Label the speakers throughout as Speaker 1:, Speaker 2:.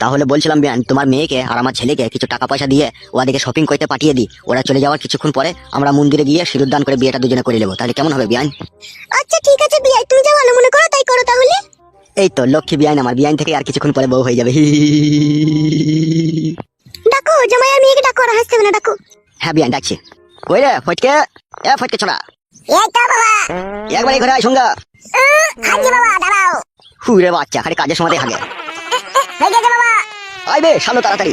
Speaker 1: তাহলে বলছিলাম বিয়ান তোমার মেয়েকে আর আমার ছেলেকে কিছু টাকা পয়সা দিয়ে ওদেরকে শপিং করতে পাঠিয়ে দিই ওরা চলে যাওয়ার কিছুক্ষণ পরে আমরা মন্দিরে গিয়ে সিঁদুরদান করে বিয়েটা দুজনে করে নেব। তাহলে কেমন হবে বিয়ান?
Speaker 2: আচ্ছা ঠিক আছে বিয়াই তুমি যা ভালো মনে করো তাই করো তাহলে।
Speaker 1: এই তো লক্ষ্মী বিয়ান আমার বিয়ান থেকে আর কিছুক্ষণ পরে বউ হয়ে যাবে।
Speaker 2: ডাকো জামাই আর মেয়েকে ডাকো আর হাসতে হবে না ডাকো।
Speaker 1: হ্যাঁ বিয়ান ডাকছি। কই রে ফটকে? এ ফটকে ছোড়া।
Speaker 2: এই তো বাবা।
Speaker 1: একবার ঘরে আয় সঙ্গা
Speaker 2: হাজি বাবা দাঁড়াও।
Speaker 1: হুই রে বাচ্চা খালি কাজের সময় হাগে
Speaker 2: হয়ে গেছে
Speaker 1: আয় বে শালো তাড়াতাড়ি.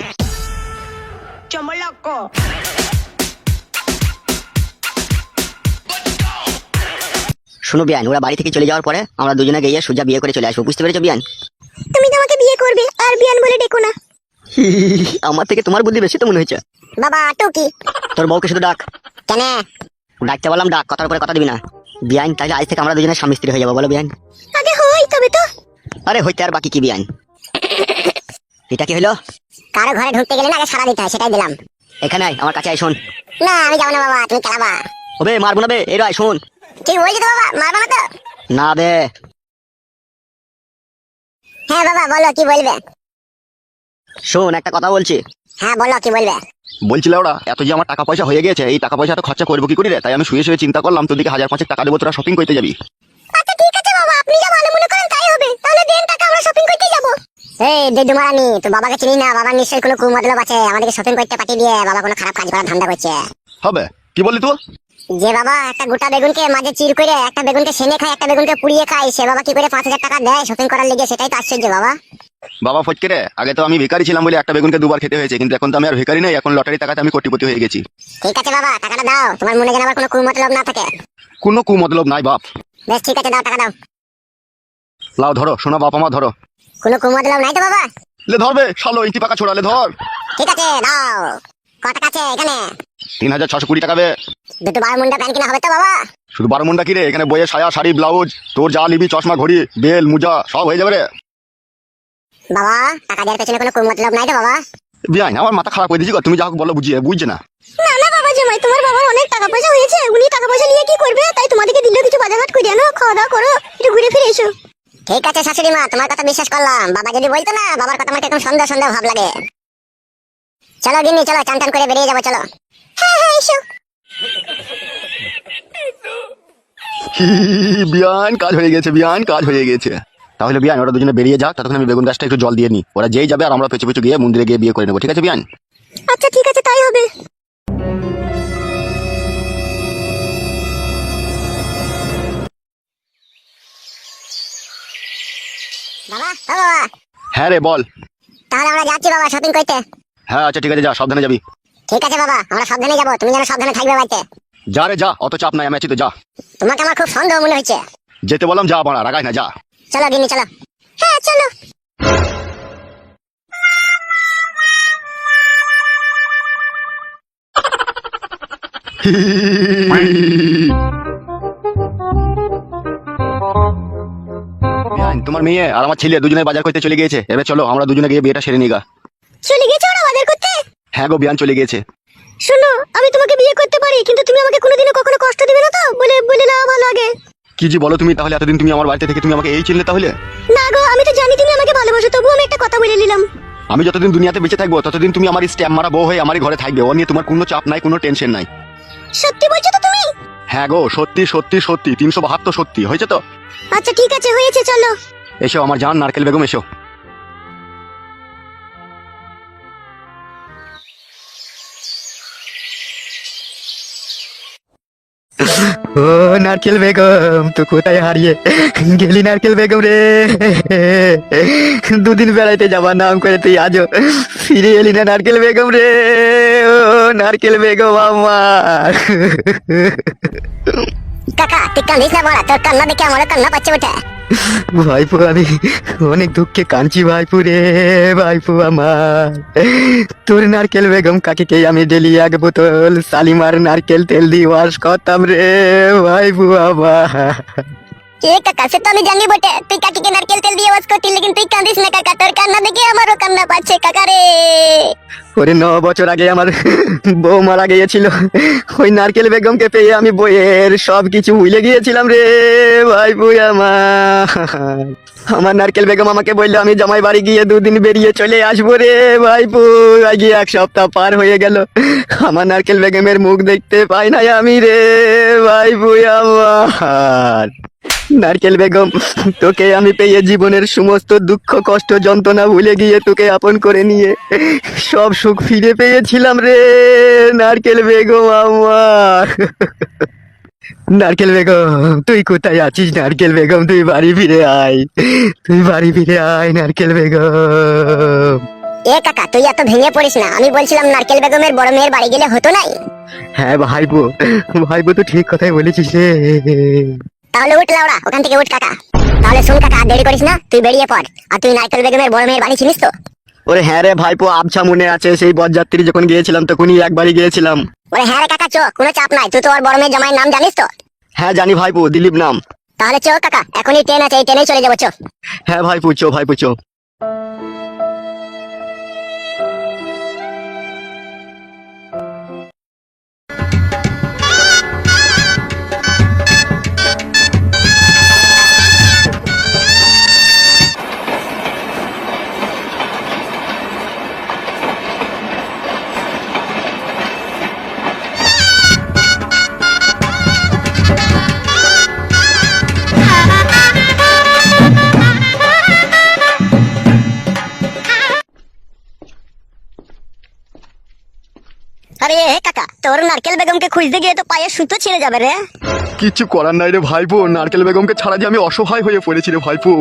Speaker 1: শুনো বিয়ান ওরা বাড়ি থেকে চলে যাওয়ার পরে আমরা দুজনে গিয়ে সোজা বিয়ে করে চলে আসব বুঝতে পেরেছ বিয়ান?
Speaker 2: তুমি তো আমাকে বিয়ে করবে আর বিয়ান বলে ডেকো না।
Speaker 1: আমার থেকে তোমার বুদ্ধি বেশি তো মনে হয়েছে।
Speaker 2: বাবা টুকি
Speaker 1: তোর বউকে শুধু ডাক।
Speaker 2: কেন?
Speaker 1: ডাকতে বললাম ডাক কথার উপরে কথা দিবি না। বিয়ান তাহলে আজ থেকে আমরা দুজনে স্বামী স্ত্রী হয়ে যাব বলো বিয়ান।
Speaker 2: আগে হই তবে তো।
Speaker 1: আরে হইতে আর বাকি কি বিয়ান? এটা কি হলো?
Speaker 2: কারও ঘরে ঢুকতে গেলে না আগে সারা দিতে হয় সেটাই দিলাম।
Speaker 1: এখানে আয় আমার কাছে আয় শোন।
Speaker 2: না আমি যাব না বাবা তুমি চালাবা
Speaker 1: ওবে মারবো না বে এর আয় শোন।
Speaker 2: ঠিক বলছি তো বাবা মারবা না তো?
Speaker 1: না বে।
Speaker 2: হ্যাঁ বাবা বলো কি বলবে?
Speaker 1: শোন একটা কথা বলছি।
Speaker 2: হ্যাঁ বলো কি বলবে?
Speaker 3: বলছিল ওরা এত যে আমার টাকা পয়সা হয়ে গেছে এই টাকা পয়সা তো খরচা করব কি করে রে? তাই আমি শুয়ে শুয়ে চিন্তা করলাম তোদিকে হাজার পাঁচেক টাকা দেবো তোরা শপিং করতে যাবি।
Speaker 2: আচ্ছা ঠিক আছে বাবা আপনি যা ভালো মনে করেন তাই হবে তাহলে দেন টাকা। আমরা শপিং করতে যাব। এই দিদু মারানি তুই বাবাকে চিনিস না বাবার নিশ্চয়ই কোনো কুমতলব আছে আমাদেরকে শপিং করতে পাঠিয়ে দিয়ে বাবা কোনো খারাপ কাজ করার ধান্দা করছে।
Speaker 3: হবে কি বললি তুই?
Speaker 2: যে বাবা একটা গোটা বেগুনকে মাঝে চির করে একটা বেগুনকে সেনে খায় একটা বেগুনকে পুড়িয়ে খায় সে বাবা কি করে পাঁচ হাজার টাকা দেয় শপিং করার লেগে? সেটাই তো আশ্চর্য বাবা।
Speaker 3: বাবা ফটকে রে আগে তো আমি ভিখারি ছিলাম বলে একটা বেগুনকে দুবার খেতে হয়েছে কিন্তু এখন তো আমি আর ভিখারি নেই এখন লটারি টাকাতে আমি কোটিপতি হয়ে গেছি।
Speaker 2: ঠিক আছে বাবা টাকাটা দাও তোমার মনে যেন আবার কোনো কুমতলব না থাকে।
Speaker 3: কোনো কু মতলব নাই বাপ।
Speaker 2: বেশ ঠিক আছে দাও টাকা দাও।
Speaker 3: লাও ধরো শোনা বাপ মা ধরো।
Speaker 2: কোনো কুমতলব নাই তো বাবা?
Speaker 3: লে ধরবে শালো ইঞ্চি পাকা ছোড়ালে ধর।
Speaker 2: ঠিক আছে দাও ক টাকা আছে এখানে?
Speaker 3: তিন হাজার ছশো কুড়ি টাকা বে
Speaker 2: দুটো বারো মুন্ডা প্যান্ট কিনা হবে তো বাবা?
Speaker 3: শুধু বারো মুন্ডা কি রে? এখানে বইয়ে সায়া শাড়ি ব্লাউজ তোর যা নিবি চশমা ঘড়ি বেল মুজা সব হয়ে যাবে রে।
Speaker 2: বাবা টাকা দেওয়ার পেছনে কোনো কুমতলব নাই তো বাবা?
Speaker 3: বিয়াই আমার মাথা খারাপ করে দিয়েছি তুমি যা বলো বুঝিয়ে বুঝছে না।
Speaker 2: না না বাবা জামাই তোমার বাবার অনেক টাকা পয়সা হয়েছে উনি টাকা পয়সা নিয়ে কি করবে? তাই তোমাদেরকে দিলেও কিছু বাজারঘাট করে আনো খাওয়া দাওয়া করো একটু ঘুরে ফিরে এসো। ঠিক আছে শাশুড়ি মা তোমার কথা বিশ্বাস করলাম। বাবা যদি বলতো না বাবার কথা আমার কীরকম সন্দেহ সন্দেহ ভাব লাগে। চলো গিন্নি চলো চান টান করে বেরিয়ে যাব চলো। হ্যাঁ হ্যাঁ এসো।
Speaker 3: বিয়ান কাজ হয়ে গেছে বিয়ান কাজ হয়ে গেছে। তাহলে বিয়ান ওরা দুজনে বেরিয়ে যাক ততক্ষণ আমি বেগুন গাছটা একটু জল দিয়ে নি। ওরা যেই যাবে আর আমরা পেছু পেছু গিয়ে মন্দিরে গিয়ে বিয়ে করে নেব ঠিক আছে বিয়ান?
Speaker 2: আচ্ছা ঠিক আছে তাই হবে। বাবা বাবা।
Speaker 3: হ্যাঁ রে বল।
Speaker 2: তাহলে আমরা যাচ্ছি বাবা শপিং করতে।
Speaker 3: হ্যাঁ আচ্ছা ঠিক আছে যা সাবধানে যাবি।
Speaker 2: ঠিক আছে বাবা আমরা সাবধানে যাব তুমি যেন সাবধানে থাকবে বাড়িতে।
Speaker 3: যা রে যা অত চাপ নাই আমি আছি তো যা।
Speaker 2: তোমাকে আমার খুব সন্দেহ মনে হচ্ছে।
Speaker 3: যেতে বললাম যা বাড়া রাগাই না যা।
Speaker 2: চলো গিন্নি চলো। হ্যাঁ চলো।
Speaker 3: বিয়ান, তোমার মেয়ে আর আমার ছেলে দুজনে বাজার করতে চলে গিয়েছে। এবার চলো আমরা দুজনে গিয়ে বিয়েটা সেরে নিগা
Speaker 2: চলে গেছো ওরা বাজার করতে?
Speaker 3: হ্যাঁ গো বিয়ান চলে গিয়েছে।
Speaker 2: শোনো আমি তোমাকে বিয়ে করতে পারি কিন্তু তুমি আমাকে কোনোদিনও কখনো কষ্ট দিবে না তো? বলে বলে নাও ভালো আগে।
Speaker 3: কি যে বলো তুমি তাহলে এতদিন তুমি আমার বাড়িতে থেকে তুমি আমাকে এই চিনলে তাহলে?
Speaker 2: না গো আমি তো জানি তুমি আমাকে ভালোবাসো তবুও আমি একটা কথা বলে নিলাম।
Speaker 3: আমি যতদিন দুনিয়াতে বেঁচে থাকব ততদিন তুমি আমার স্ট্যাম্প মারা বউ হয়ে আমার ঘরে থাকবে। ও নিয়ে তোমার কোনো চাপ নাই কোনো টেনশন নাই।
Speaker 2: সত্যি বলছো তো তুমি?
Speaker 3: হ্যাঁ গো সত্যি সত্যি সত্যি তিনশো বাহাত্তর সত্যি হয়েছে তো?
Speaker 2: আচ্ছা ঠিক আছে হয়েছে চলো।
Speaker 3: এসো, আমার জান, নারকেল বেগম, এসো।
Speaker 4: ও, নারকেল বেগম, তো কোথায় হারিয়ে গেলি নারকেল বেগম রে? দুদিন বেড়াইতে যাবার নাম করে তুই আজও ফিরে এলি না নারকেল বেগম রে। ও, নারকেল বেগম আমার।
Speaker 2: কাকা, তুই কান্দিস না বড়া, তোর কান্না দেখে আমার কান্না পাচ্ছে ওটা
Speaker 4: ভাইপো আমি অনেক দুঃখে কাঁদছি ভাইপু রে, ভাইপু আমার। তোর নারকেল বেগম কাকিকে আমি ডেলি এক বোতল শালিমার নারকেল তেল দিয়ে ওয়াশ করতাম রে, ভাইপু আমার।
Speaker 2: কে কাকা, সে তো আমি জানি বটে, তুই কাকিকে নারকেল তেল দিয়ে ওয়াজ করতি লেকিন তুই কাঁদিস না কাকা, তোর কান্না দেখে আমারও কান্না পাচ্ছে, কাকা রে।
Speaker 4: ওরে ন বছর আগে আমার বউ মারা গিয়েছিল। ওই নারকেল বেগমকে পেয়ে আমি বইয়ের সব কিছু ভুলে গিয়েছিলাম রে ভাই বই আমার। আমার নারকেল বেগম আমাকে বলল, আমি জামাই বাড়ি গিয়ে দুদিন বেরিয়ে চলে আসব রে ভাই গিয়ে এক সপ্তাহ পার হয়ে গেল। আমার নারকেল বেগমের মুখ দেখতে পাই না আমি রে ভাই বই আমার। নারকেল বেগম তোকে আমি পেয়ে জীবনের সমস্ত দুঃখ কষ্ট যন্ত্রণা ভুলে গিয়ে তোকে আপন করে নিয়ে সব সুখ ফিরে পেয়েছিলাম রে নারকেল বেগম আমার। নারকেল বেগম তুই কোথায় আছিস নারকেল বেগম? তুই বাড়ি ফিরে আয় তুই বাড়ি ফিরে আয় নারকেল বেগম।
Speaker 2: এ কাকা তুই এত ভেঙে পড়িস না আমি বলছিলাম নারকেল বেগমের বড় মেয়ের বাড়ি গেলে হতো নাই?
Speaker 4: হ্যাঁ ভাইবো ভাইবো তো ঠিক কথাই বলেছিস রে।
Speaker 2: তাহলে উঠ লাউড়া ওখান থেকে উঠ কাকা। তাহলে শুন কাকা দেরি করিস না তুই বেরিয়ে পড়। আর তুই নাইকেল বেগমের বড় মেয়ের বাড়ি চিনিস তো?
Speaker 4: ওরে হ্যাঁ রে ভাইপো আবছা মনে আছে সেই বরযাত্রী যখন গিয়েছিলাম তখনই একবারই গিয়েছিলাম।
Speaker 2: ওরে হ্যাঁ রে কাকা চো কোনো চাপ নাই তুই তো ওর বড় মেয়ের জামাইয়ের নাম জানিস তো?
Speaker 4: হ্যাঁ জানি ভাইপো দিলীপ নাম।
Speaker 2: তাহলে চো কাকা এখনই ট্রেন আছে এই ট্রেনেই চলে যাব চো।
Speaker 4: হ্যাঁ ভাইপো চো ভাইপো পুচো
Speaker 2: তোর নারকেল বেগমকে খুঁজতে গিয়ে তো পায়ে সুতো ছিঁড়ে যাবে রে।
Speaker 3: কিচ্ছু করার নাই রে ভাইপো। নারকেল বেগমকে ছাড়া যে আমি অসহায় হয়ে পড়েছি রে ভাইপো।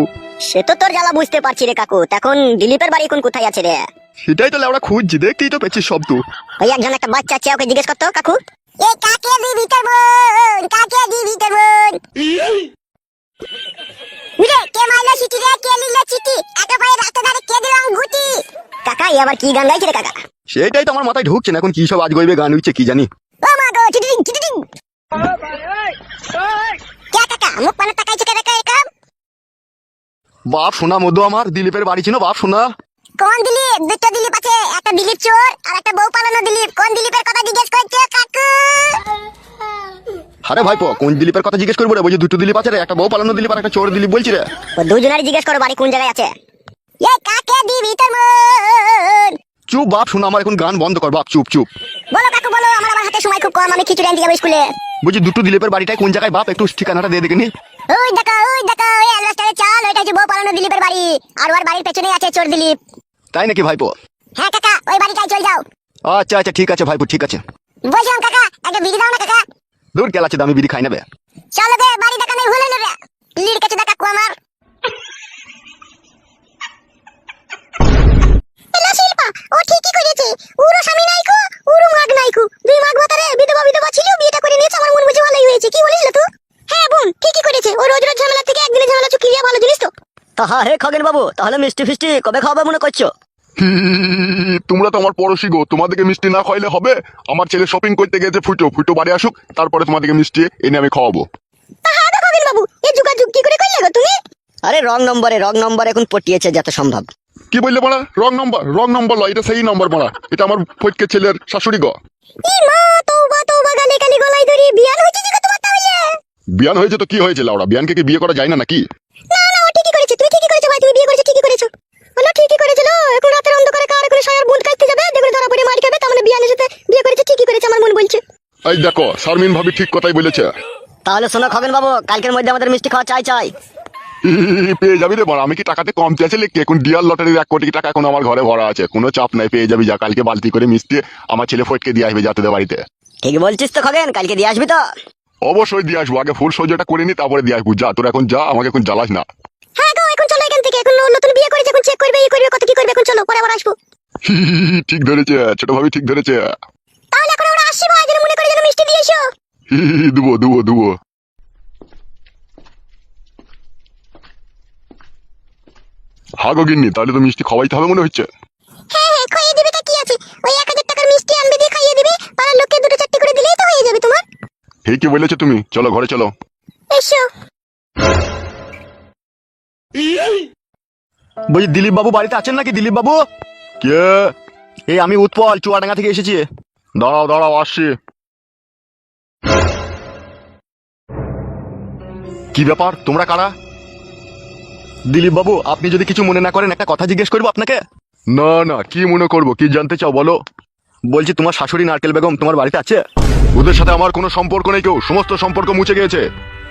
Speaker 2: সে তো তোর জ্বালা বুঝতে পারছি রে কাকু। তখন দিলীপের বাড়ি কোন কোথায় আছে রে?
Speaker 3: সেটাই তো লেওড়া খুঁজছি দেখতেই তো পেয়েছি সব তো।
Speaker 2: ওই একজন একটা বাচ্চা আছে ওকে জিজ্ঞেস করতো কাকু। এ কাকে দিবি তোর বোন? কাকে দিবি তোর বোন? উরে কে মাইলো চিঠি রে? কে লিলো চিঠি? একেবারে রাস্তা ধারে কে দিলাম গুটি কাকা এই আবার কি গান গাইছে রে কাকা?
Speaker 3: সেটাই তো আমার মাথায় ঢুকছে না এখন কি সব আজ গইবে গান হচ্ছে কি জানি।
Speaker 2: ও মা গো দিন চিঠি দিন কে কাকা মুখ পানে তাকাইছে কে
Speaker 3: বাপ শোনা মধু আমার দিলীপের বাড়ি ছিল বাপ শোনা
Speaker 2: কোন দিলীপ? দুটো দিলীপ আছে একটা দিলীপ চোর আর একটা বউ পালানো দিলীপ। কোন দিলীপের কথা জিজ্ঞেস করছ কাকু?
Speaker 3: আরে ভাইপো কোন দিলীপের কথা জিজ্ঞেস করব রে? বলছি দুটো দিলীপ আছে রে একটা বউ পালানো দিলীপ আর একটা চোর দিলীপ বলছি রে।
Speaker 2: ও দুজনেরই জিজ্ঞেস করো বাড়ি কোন জায়গায় আছে। এ কাকে দিবি তোর মন?
Speaker 3: চুপ বাপ শোনা আমার এখন গান বন্ধ কর বাপ চুপ চুপ।
Speaker 2: বলো কাকু বলো আমার আমার হাতে সময় খুব কম আমি খিচুড়ি আনতে যাব স্কুলে।
Speaker 3: বলছি দুটো দিলীপের বাড়িটাই কোন জায়গায়? বাপ একটু ঠিকানাটা দিয়ে দেখে নি।
Speaker 2: ওই দেখা ওই দেখা ওই অ্যালবাস্টারে চাল ওইটা হচ্ছে বউ পালানো দিলীপের বাড়ি। আর ওর বাড়ির পেছনেই আছে চোর দিলীপ।
Speaker 3: তাই নাকি ভাইপো?
Speaker 2: হ্যাঁ কাকা ওই বাড়িটাই চল যাও।
Speaker 3: আচ্ছা আচ্ছা ঠিক আছে ভাইপো ঠিক আছে।
Speaker 2: বলছিলাম কাকা একটা বিড়ি দাও না কাকা।
Speaker 3: দূর গেল আছে দামি বিড়ি খাই নেবে।
Speaker 2: চলো গে বাড়ি দেখা নেই ভুলে নেবে লির কাছে দেখা কাকু আমার। ও ঠিকই করেছে। উরো স্বামী নাইকো উরো মাগ নাইকো দুই মাগ ভাতারে বিধবা বিধবা ছিল বিয়েটা করে নিয়েছে আমার মন বুঝে ভালোই হয়েছে। কি বলিস তুই হ্যাঁ বোন ঠিকই করেছে। ও রোজ রোজ ঝামেলা থেকে একদিনের ঝামেলা চুকি দিয়া ভালো জিনিস তো।
Speaker 1: তা হ্যাঁ হে খগেন বাবু তাহলে মিষ্টি ফিষ্টি কবে খাওয়াবে মনে করছ?
Speaker 5: তোমরা তো আমার পড়োশি গো তোমাদেরকে মিষ্টি না খাইলে হবে? আমার ছেলে শপিং করতে গেছে ফুটো ফুটো বাড়ি আসুক তারপরে তোমাদেরকে মিষ্টি এনে আমি খাওয়াবো।
Speaker 2: হ্যাঁ বাবু এই যুগাযুগ কি করে করলে গো তুমি?
Speaker 1: আরে রং নম্বরে রং নম্বর এখন পটিয়েছে যত সম্ভব।
Speaker 5: কি বললে পড়া রং নম্বর রং নম্বর লয় এটা সেই নম্বর পড়া এটা আমার ফটকে ছেলের শাশুড়ি গো।
Speaker 2: ই মা তওবা তওবা গালে গালি গলাই ধরি। বিয়ান হয়েছে তাহলে?
Speaker 5: তো কি হয়েছে লাউড়া বিয়ানকে কি বিয়ে করা যায় না নাকি?
Speaker 2: না না ও ঠিকই করেছে। তুমি ঠিকই করেছ ভাই তুমি বিয়ে করেছ ঠিকই করেছ। বলো ঠিকই করেছিল এখন রাতের অন্ধকারে কার করে সায়ার বুন কাটতে যাবে? দেখলে ধরা পড়ে মার খাবে তার মানে বিয়ানের সাথে বিয়ে করেছে ঠিকই করেছে আমার মন বলছে।
Speaker 5: এই দেখো শারমিন ভাবি ঠিক কথাই বলেছে।
Speaker 1: তাহলে শোনো খগেন বাবু কালকের মধ্যে আমাদের মিষ্টি খাওয়া চাই চাই।
Speaker 5: পেয়ে যাবি রে বড় আমি কি টাকাতে কম আছে লিখি এখন ডিয়ার লটারির এক কোটি টাকা এখন আমার ঘরে ভরা আছে। কোনো চাপ নাই পেয়ে যাবি যা। কালকে বালতি করে মিষ্টি আমার ছেলে ফটকে দিয়ে আসবে যাতে বাড়িতে।
Speaker 1: ঠিক বলছিস তো খগেন? কালকে দিয়ে আসবি তো?
Speaker 5: অবশ্যই দিয়ে আসব। আগে ফুল সহ্যটা করে নি তারপরে দিয়ে আসব। যা তোর এখন যা আমাকে এখন জ্বালাস না।
Speaker 2: হ্যাঁ গো এখন চলো এখান থেকে। এখন নতুন বিয়ে করেছে এখন চেক করবে এই করবে কত কি করবে এখন চলো পরে আবার আসব।
Speaker 5: ঠিক ধরেছে ছোট ভাবি ঠিক ধরেছে।
Speaker 2: তাহলে এখন আমরা আসছি ভাই যেন মনে করে যেন মিষ্টি দিয়ে এসো।
Speaker 5: দুবো দুবো দুবো। হাগো গিন্নি তাহলে তো মিষ্টি খাওয়াইতে হবে মনে হচ্ছে।
Speaker 2: হ্যাঁ হ্যাঁ খাইয়ে দিবে তা কি আছে? ওই এক হাজার টাকার মিষ্টি আনবে দিয়ে খাইয়ে দিবে পাড়ার লোককে দুটো চারটি করে দিলেই তো হয়ে যাবে তোমার।
Speaker 5: হে কি বলেছ তুমি? চলো ঘরে চলো।
Speaker 2: এসো।
Speaker 3: বলছি দিলীপ বাবু বাড়িতে আছেন নাকি দিলীপ বাবু
Speaker 5: কে?
Speaker 3: এই আমি উৎপল চুয়াডাঙ্গা থেকে এসেছি।
Speaker 5: দাঁড়াও দাঁড়াও আসছি।
Speaker 3: কি ব্যাপার? তোমরা কারা? দিলীপ বাবু আপনি যদি কিছু মনে না করেন, একটা কথা জিজ্ঞেস করব আপনাকে?
Speaker 5: না না, কি মনে করব, কি জানতে চাও বলো।
Speaker 3: বলছি, তোমার শাশুড়ি নারকেল বেগম তোমার বাড়িতে আছে?
Speaker 5: ওদের সাথে আমার কোনো সম্পর্ক নেই কেউ, সমস্ত সম্পর্ক মুছে গিয়েছে।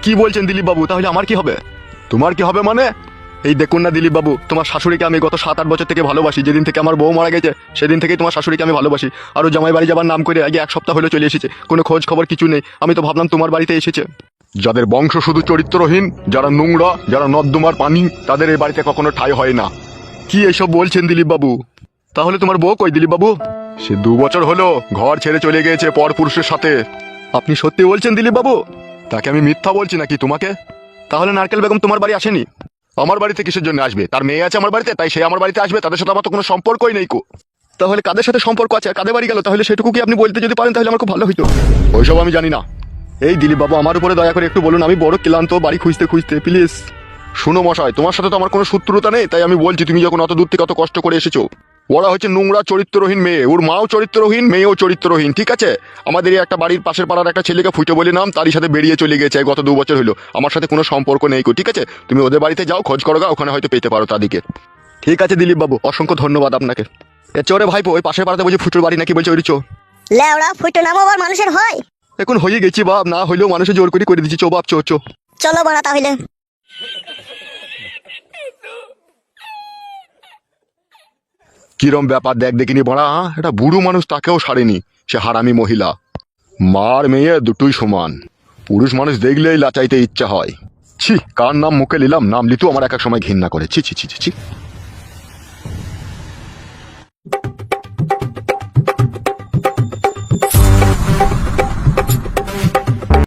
Speaker 3: কি বলছেন দিলীপ বাবু তাহলে আমার কি হবে?
Speaker 5: তোমার কি হবে মানে?
Speaker 3: এই দেখুন না দিলীপ বাবু তোমার শাশুড়িকে আমি গত সাত, আট বছর থেকে ভালোবাসি। যেদিন থেকে আমার বউ মারা গেছে, সেদিন থেকেই তোমার শাশুড়িকে আমি ভালোবাসি। আরও জামাই বাড়ি যাবার নাম করে আগে এক সপ্তাহ হলো চলে এসেছে, কোনো খোঁজ খবর কিছু নেই। আমি তো ভাবলাম তোমার বাড়িতে এসেছে।
Speaker 5: যাদের বংশ শুধু চরিত্রহীন, যারা নোংরা, যারা নর্দমার পানি, তাদের এই বাড়িতে কখনো ঠাই হয় না।
Speaker 3: কি এসব বলছেন দিলীপ বাবু তাহলে তোমার বউ কই দিলীপ বাবু
Speaker 5: সে দু বছর হলো ঘর ছেড়ে চলে গিয়েছে পর পুরুষের সাথে।
Speaker 3: আপনি সত্যি বলছেন দিলীপ বাবু
Speaker 5: তাকে আমি মিথ্যা বলছি নাকি তোমাকে?
Speaker 3: তাহলে নারকেল বেগম তোমার বাড়ি আসেনি?
Speaker 5: আমার বাড়িতে কিসের জন্য আসবে? তার মেয়ে আছে আমার বাড়িতে, তাই সে আমার বাড়িতে আসবে, তাদের সাথে আমার তো কোনো সম্পর্কই নেই কো।
Speaker 3: তাহলে কাদের সাথে সম্পর্ক আছে? কাদের বাড়ি গেল? তাহলে সেটুকু কি আপনি বলতে যদি পারেন, তাহলে আমার খুব ভালো হইতো।
Speaker 5: ওইসব আমি জানি না।
Speaker 3: এই দিলীপ বাবু আমার উপরে দয়া করে একটু বলুন আমি বড় ক্লান্ত বাড়ি খুঁজতে খুঁজতে প্লিজ।
Speaker 5: শুনো মশাই তোমার সাথে তো আমার কোনো শত্রুতা নেই তাই আমি বলছি তুমি যখন অত দূর থেকে অত কষ্ট করে এসেছ ওরা হচ্ছে নোংরা চরিত্রহীন মেয়ে ওর মাও চরিত্রহীন মেয়েও চরিত্রহীন ঠিক আছে? আমাদের এই একটা বাড়ির পাশের পাড়ার একটা ছেলেকে ফুটে বলে নাম তারই সাথে বেরিয়ে চলে গেছে গত দু বছর হলো। আমার সাথে কোনো সম্পর্ক নেই কো ঠিক আছে? তুমি ওদের বাড়িতে যাও খোঁজ করো গা, ওখানে হয়তো পেতে পারো তাদেরকে।
Speaker 3: ঠিক আছে দিলীপ বাবু অসংখ্য ধন্যবাদ আপনাকে। এ চোরে ভাইপো ওই পাশের পাড়াতে বলছি ফুটোর বাড়ি নাকি বলছে ওই চো
Speaker 2: ফুটো নামো আবার মানুষের হয়।
Speaker 3: এখন হয়ে গেছি বাপ না হইলেও মানুষের জোর করে করে দিচ্ছি চো বাপ চো চো।
Speaker 2: চলো বাড়া তাহলে।
Speaker 5: কিরম ব্যাপার দেখ দেখিনি বড়া এটা বুড়ো মানুষ তাকেও সারেনি সে হারামি মহিলা। মার মেয়ে দুটোই সমান। পুরুষ মানুষ দেখলেই লাচাইতে ইচ্ছা হয়। ছি কার নাম মুখে নিলাম? নাম লিতেও আমার এক এক সময় ঘৃণা করে। ছি ছি ছি ছি ছি।